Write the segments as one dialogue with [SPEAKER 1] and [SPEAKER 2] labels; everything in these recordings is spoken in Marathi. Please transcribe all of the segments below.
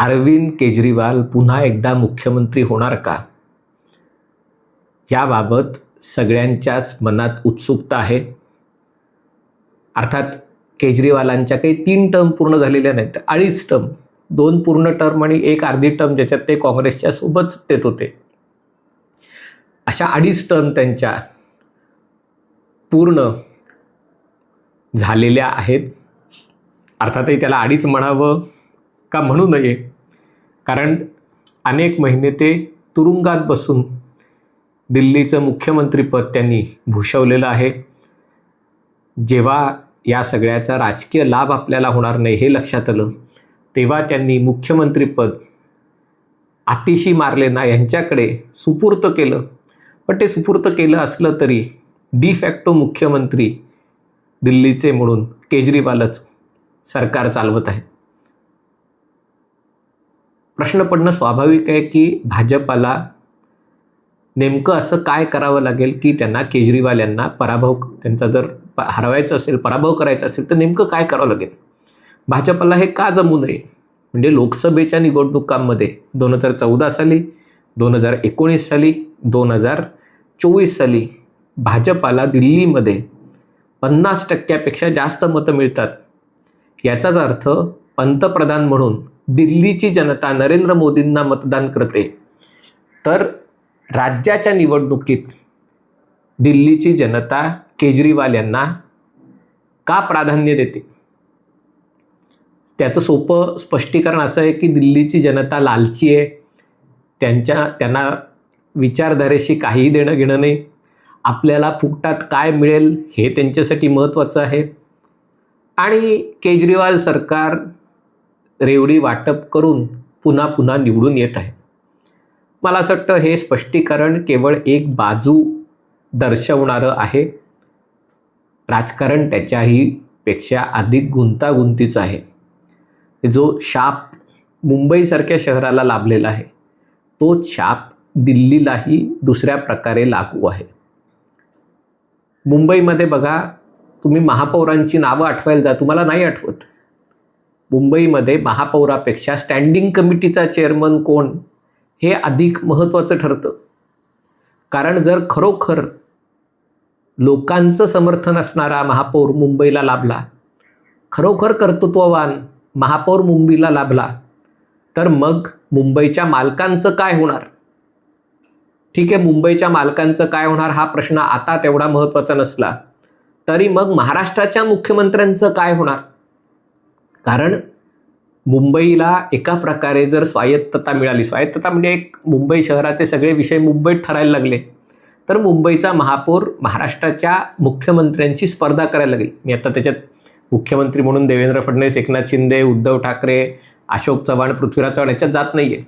[SPEAKER 1] अरविंद केजरीवाल पुन्हा एकदा मुख्यमंत्री होणार का? याबाबत सगळ्यांच्याच मनात उत्सुकता आहे. अर्थात केजरीवालांच्या काही तीन टर्म पूर्ण झालेल्या नाहीत अडीच टर्म दोन पूर्ण टर्म आणि एक अर्धी टर्म ज्याच्यात ते काँग्रेसच्या सोबत देत होते. अशा अडीच टर्म त्यांच्या पूर्ण झालेल्या आहेत. अर्थातही त्याला अडीच म्हणावं का म्हणू नये कारण अनेक महिने ते तुरुंगात बसून दिल्लीचं मुख्यमंत्रीपद त्यांनी भूषवलेलं आहे. जेव्हा या सगळ्याचा राजकीय लाभ आपल्याला होणार नाही हे लक्षात आलं तेव्हा त्यांनी मुख्यमंत्रीपद आतिशी मारलेना यांच्याकडे सुपूर्त केलं. पण ते सुपूर्त केलं असलं तरी डिफॅक्टो मुख्यमंत्री दिल्लीचे म्हणून केजरीवालच सरकार चालवत आहेत. प्रश्न पडणं स्वाभाविक आहे की भाजपाला नेमकं असं काय करावं लागेल की त्यांना केजरीवाल यांना पराभव त्यांचा जर प- हरवायचं असेल पराभव करायचा असेल तर नेमकं काय करावं लागेल? भाजपाला हे का जमू नये? म्हणजे लोकसभेच्या निवडणुकांमध्ये दोन हजार चौदा साली दोन हजार एकोणीस साली दोन हजार चोवीस साली भाजपाला दिल्लीमध्ये पन्नास टक्क्यापेक्षा जास्त मतं मिळतात. याचाच अर्थ पंतप्रधान म्हणून दिल्लीची जनता नरेंद्र मोदींना मतदान करते. तर राज्याच्या निवडणुकीत दिल्लीची जनता केजरीवाल यांना का प्राधान्य देते? त्याचं सोपं स्पष्टीकरण असं आहे की दिल्लीची जनता लालची आहे. त्यांच्या त्यांना विचारधारेशी काहीही देणं घेणं नाही. आपल्याला फुकटात काय मिळेल हे त्यांच्यासाठी महत्त्वाचं आहे. आणि केजरीवाल सरकार रेवडी वाटप करून पुन्हा पुन्हा निवडून येत आहे. मला असं वाटतं हे स्पष्टीकरण केवळ एक बाजू दर्शवणारं आहे. राजकारण त्याच्याही पेक्षा अधिक गुंतागुंतीचं आहे. जो शाप मुंबईसारख्या शहराला लाभलेला आहे तो शाप दिल्लीलाही दुसऱ्या प्रकारे लागू आहे. मुंबईमध्ये बघा तुम्ही महापौरांची नावं आठवायला जा तुम्हाला नाही आठवत. मुंबईमध्ये महापौरापेक्षा स्टँडिंग कमिटीचा चेअरमन कोण हे अधिक महत्त्वाचं ठरतं. कारण जर खरोखर लोकांचं समर्थन असणारा महापौर मुंबईला लाभला खरोखर कर्तृत्ववान महापौर मुंबईला लाभला तर मग मुंबईच्या मालकांचं काय होणार? ठीक आहे मुंबईच्या मालकांचं काय होणार हा प्रश्न आता तेवढा महत्त्वाचा नसला तरी मग महाराष्ट्राच्या मुख्यमंत्र्यांचं काय होणार? कारण मुंबईला एका प्रकारे जर स्वायत्तता मिळाली स्वायत्तता म्हणजे एक मुंबई शहराचे सगळे विषय मुंबईत ठरायला लागले तर मुंबईचा महापौर महाराष्ट्राच्या मुख्यमंत्र्यांची स्पर्धा करायला लागेल. मी आता त्याच्यात मुख्यमंत्री म्हणून देवेंद्र फडणवीस एकनाथ शिंदे उद्धव ठाकरे अशोक चव्हाण पृथ्वीराज चव्हाण याच्यात जात नाही आहे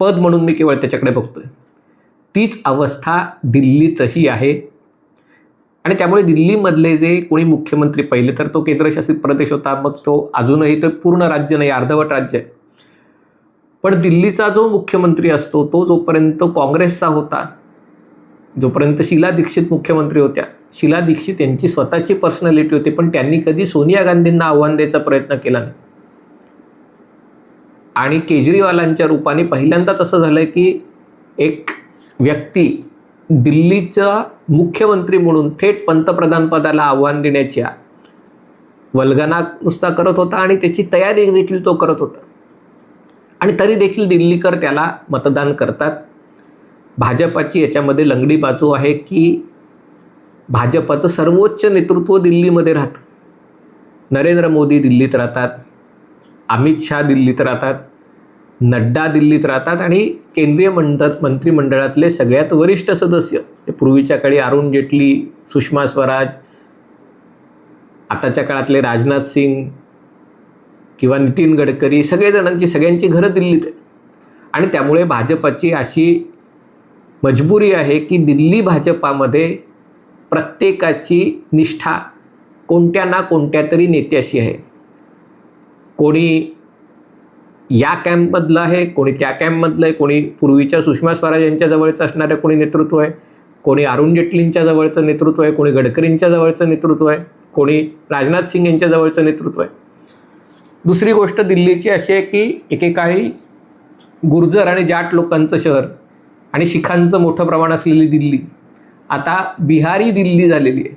[SPEAKER 1] पद म्हणून मी केवळ त्याच्याकडे बघतोय. तीच अवस्था दिल्लीतही आहे. आणि त्यामुळे दिल्लीमधले जे कोणी मुख्यमंत्री पहिले तर तो केंद्रशासित प्रदेश होता मग तो अजूनही तो पूर्ण राज्य नाही अर्धवट राज्य आहे. पण दिल्लीचा जो मुख्यमंत्री असतो तो जोपर्यंत काँग्रेसचा होता जोपर्यंत शीला दीक्षित मुख्यमंत्री होत्या शीला दीक्षित यांची स्वतःची पर्सनॅलिटी होती पण त्यांनी कधी सोनिया गांधींना आव्हान द्यायचा प्रयत्न केला नाही. आणि केजरीवालांच्या रूपाने पहिल्यांदा तसं झालं की एक व्यक्ती दिल्लीचा मुख्यमंत्री म्हणून थेट पंतप्रधान पदाला आव्हान देण्याच्या वल्गना नुसता करत होता आणि त्याची तयारी देखील तो करत होता. आणि तरी देखील दिल्लीकर त्याला मतदान करतात. भाजपाची याच्यामध्ये लंगडी बाजू आहे की भाजपाचं सर्वोच्च नेतृत्व दिल्लीमध्ये राहतं. नरेंद्र मोदी दिल्लीत राहतात. अमित शहा दिल्लीत राहतात. नड्डा दिल्लीत राहतात आणि केंद्रीय मंड मंत्रिमंडळातले सगळ्यात वरिष्ठ सदस्य म्हणजे पूर्वीच्या काळी अरुण जेटली सुषमा स्वराज आताच्या काळातले राजनाथ सिंग किंवा नितीन गडकरी सगळेजणांची सगळ्यांची घरं दिल्लीत आहे आणि त्यामुळे भाजपाची अशी मजबुरी आहे की दिल्ली भाजपामध्ये प्रत्येकाची निष्ठा कोणत्या ना कोणत्या तरी नेत्याशी आहे. कोणी या कॅम्पमधलं आहे कोणी त्या कॅम्पमधलं आहे कोणी पूर्वीच्या सुषमा स्वराज यांच्या जवळचं असणारं कोणी नेतृत्व आहे कोणी अरुण जेटलींच्या जवळचं नेतृत्व आहे कोणी गडकरींच्या जवळचं नेतृत्व आहे कोणी राजनाथ सिंग यांच्या जवळचं नेतृत्व आहे. दुसरी गोष्ट दिल्लीची अशी आहे की एकेकाळी गुर्जर आणि जाट लोकांचं शहर आणि शिखांचं मोठं प्रमाण असलेली दिल्ली. आता बिहारी दिल्ली झालेली आहे.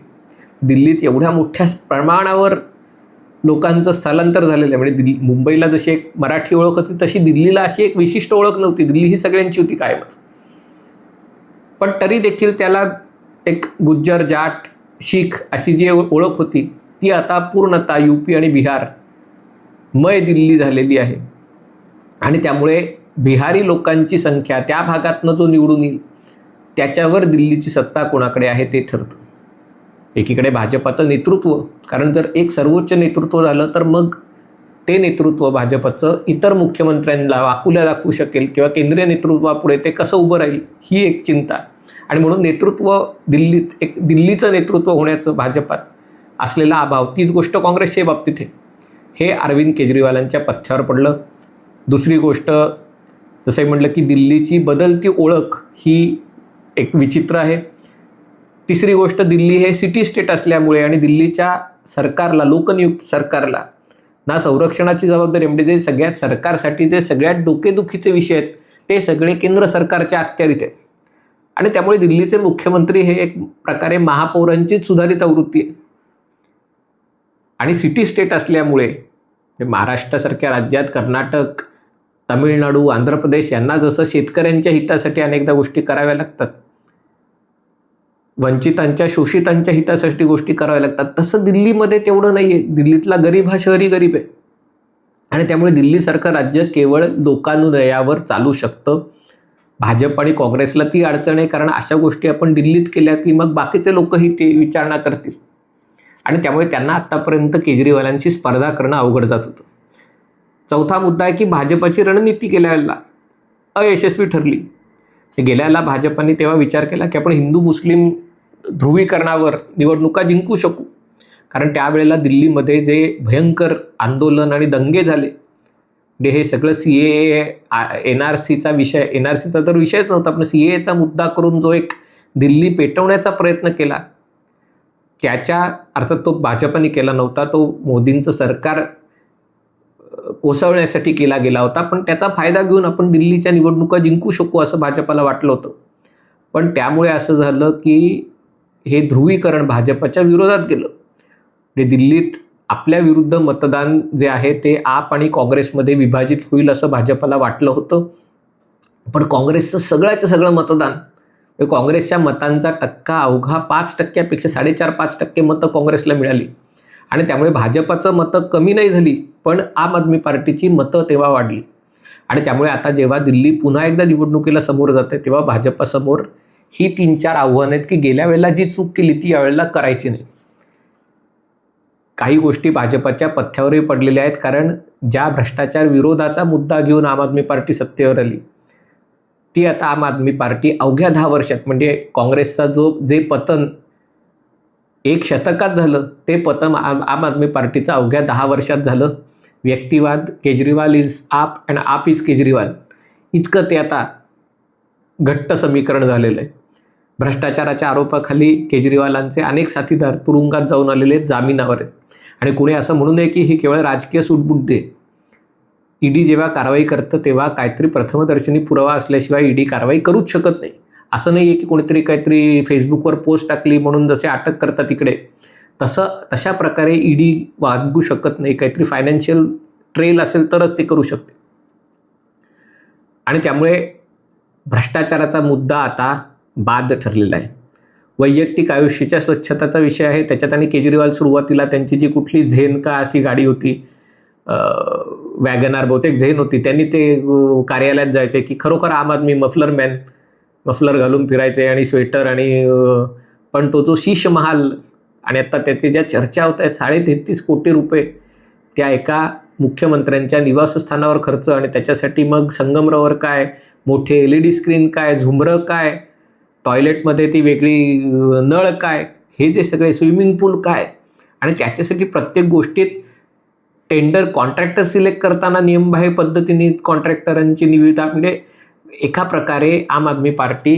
[SPEAKER 1] दिल्लीत एवढ्या मोठ्या प्रमाणावर लोकांचं स्थलांतर झालेलं आहे. म्हणजे दिल्ली मुंबईला जशी एक मराठी ओळख होती तशी दिल्लीला अशी एक विशिष्ट ओळख नव्हती. दिल्ली ही सगळ्यांची होती कायमच. पण तरी देखील त्याला एक गुज्जर जाट शीख अशी जी ओळख होती ती आता पूर्णतः यू पी आणि बिहार मय दिल्ली झालेली आहे. आणि त्यामुळे बिहारी लोकांची संख्या त्या भागातनं जो निवडून येईल त्याच्यावर दिल्लीची सत्ता कोणाकडे आहे ते ठरतं. एकीकडे भाजपाचं नेतृत्व कारण जर एक सर्वोच्च नेतृत्व झालं तर मग ते नेतृत्व भाजपचं इतर मुख्यमंत्र्यांना वाकुल्या दाखवू शकेल किंवा केंद्रीय नेतृत्वापुढे ते कसं उभं राहील ही एक चिंता आणि म्हणून नेतृत्व दिल्लीत एक दिल्लीचं नेतृत्व होण्याचं भाजपात असलेला अभाव तीच गोष्ट काँग्रेसच्या बाबतीत आहे. हे अरविंद केजरीवालांच्या पथ्यावर पडलं. दुसरी गोष्ट जसं म्हटलं की दिल्लीची बदलती ओळख ही एक विचित्र आहे. तिसरी गोष्ट दिल्ली हे सिटी स्टेट असल्यामुळे आणि दिल्लीच्या सरकारला लोकनियुक्त सरकारला ना संरक्षणाची जबाबदारी म्हणजे जे सगळ्यात सरकारसाठी जे सगळ्यात डोकेदुखीचे विषय आहेत ते सगळे केंद्र सरकारच्या अखत्यारीत आहेत. आणि त्यामुळे दिल्लीचे मुख्यमंत्री हे एक प्रकारे महापौरांचीच सुधारित आवृत्ती आहे. आणि सिटी स्टेट असल्यामुळे म्हणजे महाराष्ट्रासारख्या राज्यात कर्नाटक तामिळनाडू आंध्र प्रदेश यांना जसं शेतकऱ्यांच्या हितासाठी अनेकदा गोष्टी कराव्या लागतात वंचितांच्या शोषितांच्या हितासाठी गोष्टी कराव्या लागतात. तसं दिल्लीमध्ये तेवढं नाही आहे दिल्लीतला गरीब हा शहरी गरीब आहे. आणि त्यामुळे दिल्लीसारखं राज्य केवळ लोकानुदयावर चालू शकतं. भाजप आणि काँग्रेसला ती अडचण आहे. कारण अशा गोष्टी आपण दिल्लीत केल्या की मग बाकीचे लोकही ते विचारणा करतील. आणि त्यामुळे त्यांना आत्तापर्यंत केजरीवालांची स्पर्धा करणं अवघड जात होतं. चौथा मुद्दा आहे की भाजपाची रणनीती गेल्याला अयशस्वी ठरली. गेल्याला भाजपाने तेव्हा विचार केला की आपण हिंदू मुस्लिम ध्रुवीकरणावर निवडणुका जिंकू शकू. कारण त्यावेळेला दिल्लीमध्ये जे भयंकर आंदोलन आणि दंगे झाले म्हणजे हे सगळं सी ए एन आर सीचा विषय एन आर सीचा तर विषयच नव्हता पण सी एचा मुद्दा करून जो एक दिल्ली पेटवण्याचा प्रयत्न केला त्याच्या अर्थात तो भाजपाने केला नव्हता तो मोदींचं सरकार कोसळण्यासाठी केला गेला होता पण त्याचा फायदा घेऊन आपण दिल्लीच्या निवडणुका जिंकू शकू असं भाजपाला वाटलं होतं. पण त्यामुळे असं झालं की हे ध्रुवीकरण भाजपच्या विरोधात गेलं. म्हणजे दिल्लीत आपल्या विरुद्ध मतदान जे आहे ते आप आणि काँग्रेसमध्ये विभाजित होईल असं भाजपाला वाटलं होतं. पण काँग्रेसचं सगळ्याचं सगळं मतदान काँग्रेसच्या मतांचा टक्का अवघा पाच टक्क्यापेक्षा साडेचार पाच टक्के मतं काँग्रेसला मिळाली. आणि त्यामुळे भाजपाचं मतं कमी नाही झाली पण आम आदमी पार्टीची मतं तेव्हा वाढली. आणि त्यामुळे आता जेव्हा दिल्ली पुन्हा एकदा निवडणुकीला समोर जाते तेव्हा भाजपासमोर ही तीन चार आव्हानं आहेत की गेल्या वेळेला जी चूक केली ती यावेळेला करायची नाही. काही गोष्टी भाजपाच्या पथ्यावरही पडलेल्या आहेत कारण ज्या भ्रष्टाचार विरोधाचा मुद्दा घेऊन आम आदमी पार्टी सत्तेवर आली ती आता आम आदमी पार्टी अवघ्या दहा वर्षात म्हणजे काँग्रेसचा जो जे पतन एक शतकात झालं ते पतन आम आम आदमी पार्टीचं अवघ्या दहा वर्षात झालं. व्यक्तिवाद Kejriwal is AAP and AAP is Kejriwal. इतकं ते आता घट्ट समीकरण झालेलं आहे. भ्रष्टाचाराच्या आरोपाखाली केजरीवालांचे अनेक साथीदार तुरुंगात जाऊन आलेले जामीनावर जामिनावर आहेत. आणि कुणी असं म्हणू नये की ही केवळ राजकीय सुटबुद्धी आहे ईडी जेव्हा कारवाई करतं तेव्हा काहीतरी प्रथमदर्शनी पुरावा असल्याशिवाय ईडी कारवाई करूच शकत नाही. असं नाही आहे की कोणीतरी काहीतरी फेसबुकवर पोस्ट टाकली म्हणून जसे अटक करतात तिकडे तसं तशा प्रकारे ईडी वागू शकत नाही. काहीतरी फायनान्शियल ट्रेल असेल तरच ते करू शकते. आणि त्यामुळे भ्रष्टाचाराचा मुद्दा आता बाद ठरलेला आहे. वैयक्तिक आयुष्याच्या स्वच्छताचा विषय आहे. त्याच्यात आणि केजरीवाल सुरुवातीला त्यांची जी कुठली झेन का अशी गाडी होती वॅगनार बहुतेक झेन होती त्यांनी ते कार्यालयात जायचे की खरोखर आम आदमी मफलर मॅन मफलर घालून फिरायचे आणि स्वेटर आणि पण तो जो शीश महाल आणि आता त्याचे ज्या चर्चा होत आहेत साडेतेहतीस कोटी रुपये त्या एका मुख्यमंत्र्यांच्या निवासस्थानावर खर्च आणि त्याच्यासाठी मग संगमरवर काय मोठे एल ई डी स्क्रीन काय झुमरं काय टॉयलेटमध्ये ती वेगळी नळ काय? हे जे सगळे स्विमिंग पूल काय? आणि त्याच्यासाठी प्रत्येक गोष्टीत टेंडर कॉन्ट्रॅक्टर सिलेक्ट करताना नियमबाह्य पद्धतीने कॉन्ट्रॅक्टरांची निविदा म्हणजे एका प्रकारे आम आदमी पार्टी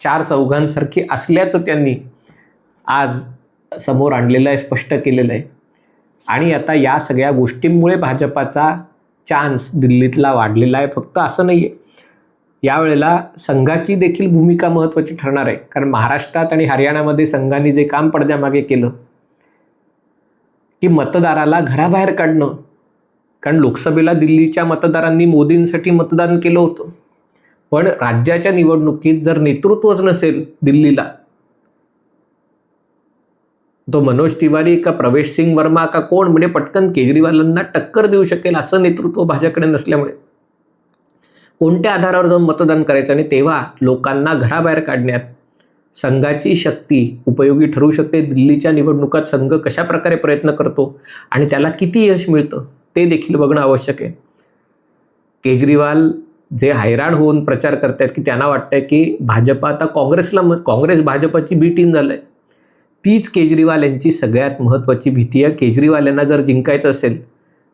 [SPEAKER 1] चार चौघांसारखी असल्याचं त्यांनी आज समोर आणलेलं आहे स्पष्ट केलेलं आहे. आणि आता या सगळ्या गोष्टींमुळे भाजपाचा चान्स दिल्लीतला वाढलेला आहे फक्त असं नाही आहे यावेळेला संघाची देखील भूमिका महत्त्वाची ठरणार आहे. कारण महाराष्ट्रात आणि हरियाणामध्ये संघाने जे काम पडद्यामागे केलं की मतदाराला घराबाहेर काढणं. कारण लोकसभेला दिल्लीच्या मतदारांनी मोदींसाठी मतदान केलं होतं. पण राज्याच्या निवडणुकीत जर नेतृत्वच नसेल दिल्लीला तो मनोज तिवारी का प्रवेश सिंग वर्मा का कोण? म्हणजे पटकन केजरीवालांना टक्कर देऊ शकेल असं नेतृत्व भाजपकडे नसल्यामुळे. कोणत्या आधारावर जाऊन मतदान करायचं आणि तेव्हा लोकांना घराबाहेर काढण्यात संघाची शक्ती उपयोगी ठरू शकते? दिल्लीच्या निवडणुकात संघ कशा प्रकारे प्रयत्न करतो आणि त्याला किती यश मिळतं ते देखील बघणं आवश्यक आहे. केजरीवाल जे हैराण होऊन प्रचार करतात की त्यांना वाटतं की भाजप आता काँग्रेसला मत काँग्रेस भाजपाची बी टीम झालं आहे तीच केजरीवाल यांची सगळ्यात महत्त्वाची भीती आहे. केजरीवाल यांना जर जिंकायचं असेल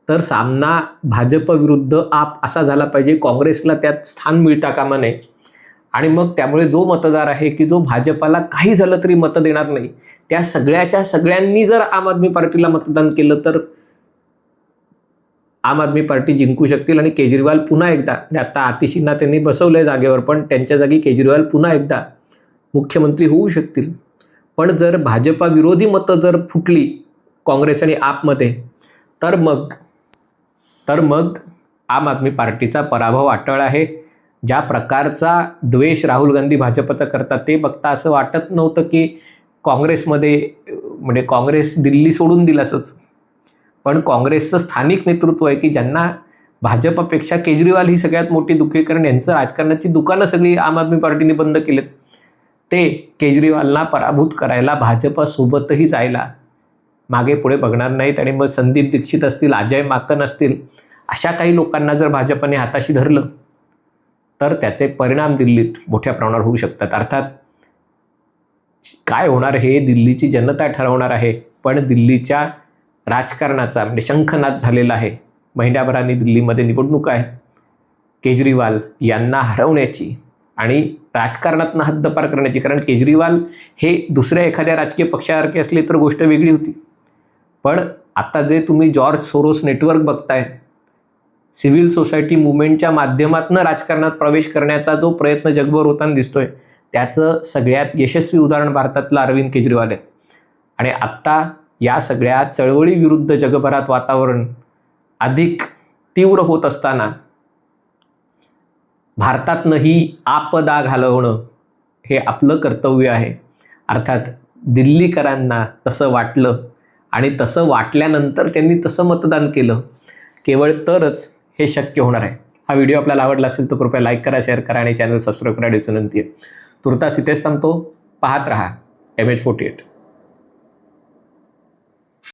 [SPEAKER 1] तर सामना भाजप विरुद्ध आप असा झाला पाहिजे. काँग्रेसला त्यात स्थान मिळता कामा नये. आणि मग त्यामुळे जो मतदार आहे की जो भाजपाला काही झालं तरी मतं देणार नाही. त्या सगळ्याच्या सगळ्यांनी जर आम आदमी पार्टीला मतदान केलं तर आम आदमी पार्टी जिंकू शकतील. आणि केजरीवाल पुन्हा एकदा आता आतिशींना त्यांनी बसवलं आहे जागेवर पण त्यांच्या जागी केजरीवाल पुन्हा एकदा मुख्यमंत्री होऊ शकतील. पण जर भाजपा विरोधी मतं जर फुटली काँग्रेस आणि आपमध्ये तर मग तर मग आम आदमी पार्टीचा पराभव अटळ आहे. ज्या प्रकारचा द्वेष राहुल गांधी भाजपचा करतात ते बघता असं वाटत नव्हतं की काँग्रेसमध्ये म्हणजे काँग्रेस दिल्ली सोडून दिलं असंच. पण काँग्रेसचं स्थानिक नेतृत्व आहे की ज्यांना भाजपपेक्षा केजरीवाल ही सगळ्यात मोठी दुःखीकरण यांचं राजकारणाची दुकानं सगळी आम आदमी पार्टीने बंद केलेत. ते केजरीवालला पराभूत करायला भाजपसोबतही जायला मागे पुढे बघणार नाहीत आणि मग संदीप दीक्षित असतील अजय माकन असतील अशा काही लोकांना जर भाजपने हाताशी धरलं तर त्याचे परिणाम दिल्लीत मोठ्या प्रमाणावर होऊ शकतात. अर्थात काय होणार हे दिल्लीची जनता ठरवणार आहे पण दिल्लीच्या राजकारणाचा म्हणजे शंखनाद झालेला आहे. महिन्याभराने दिल्लीमध्ये निवडणूक आहे. केजरीवाल यांना हरवण्याची आणि राजकारणातनं हद्दपार करण्याची कारण केजरीवाल हे दुसऱ्या एखाद्या राजकीय पक्षासारखे असले तर गोष्ट वेगळी होती. पण आता जे तुम्ही जॉर्ज सोरोस नेटवर्क बघताय सिव्हिल सोसायटी मुवमेंटच्या माध्यमातून राजकारणात प्रवेश करण्याचा जो प्रयत्न जगभर होताना दिसतोय त्याचं सगळ्यात यशस्वी उदाहरण भारतातलं अरविंद केजरीवाल आहे आणि आत्ता या सगळ्या चळवळीविरुद्ध जगभरात वातावरण अधिक तीव्र होत असताना भारतातनंही आपदा घालवणं हे आपलं कर्तव्य आहे. अर्थात दिल्लीकरांना तसं वाटलं आणि तसं वाटल्यानंतर त्यांनी तसं मतदान केलं. केवळ तरच हे शक्य होणार आहे. हा व्हिडिओ आपल्याला आवडला असेल तर कृपया लाईक करा शेअर करा आणि चॅनल सबस्क्राईब करायची विनंती आहे तुर्तास इथेच थांबतो. पाहत रहा. M H forty eight